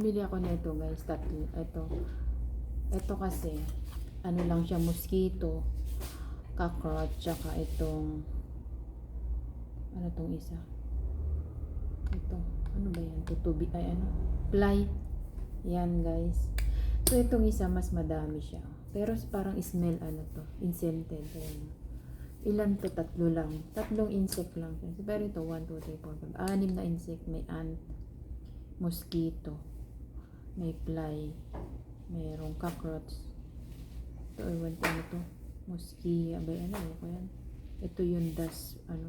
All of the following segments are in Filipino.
Bumili ako nito guys, tatlo. Ito. Ito kasi, ano lang siya, mosquito, cockroach, tsaka itong, ano tong isa? Ito, ano ba yan? Tutubi, ay ano? Fly. Yan guys. So, itong isa, mas madami siya. Pero parang smell, ano to, inscented. Ayan. Ilan to? Tatlo lang. Tatlong insect lang. Pero ito, 1, 2, 3, 4, 5. Anim na insect. May ant, mosquito, may fly, mayroong cockroach. Ito, ewan ko ano to. Mosquito, ba ano, ano ko yan? Ito yung dust, ano.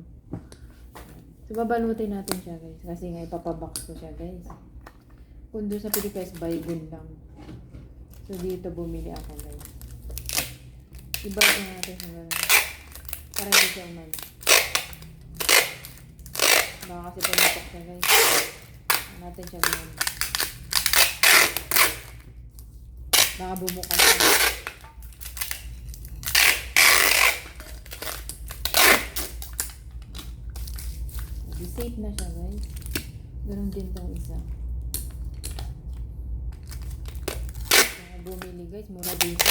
So, babalutin natin siya, guys. Kasi nga, ipapabox ko siya, guys. Kung doon sa Pilipinas, buy din lang. So, dito bumili ako, guys. Iba natin siya ganun. Para hindi siya umano. Baka kasi pumatok siya, guys. Natin siya ganun. Baka bumukas siya. Di safe na siya, guys. Ganun din tong isa. Kaya bumili, guys. Mura dito.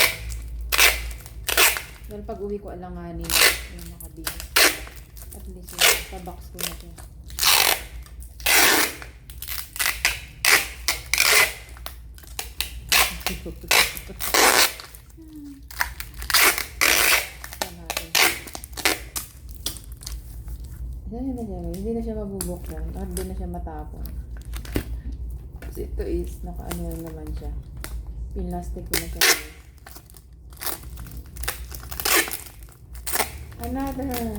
Dahil pag uwi ko alanganin yung nakabili. At least sa box ko na siya. Saan na siya? Hindi na siya mabubuksan. At hindi na siya matapon. Kasi ito is, naka-ano na naman siya. Pinlastic na siya. Another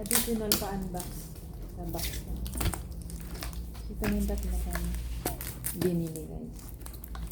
additional pa-unbox sa box na. Ito yung tatlo kami binili guys.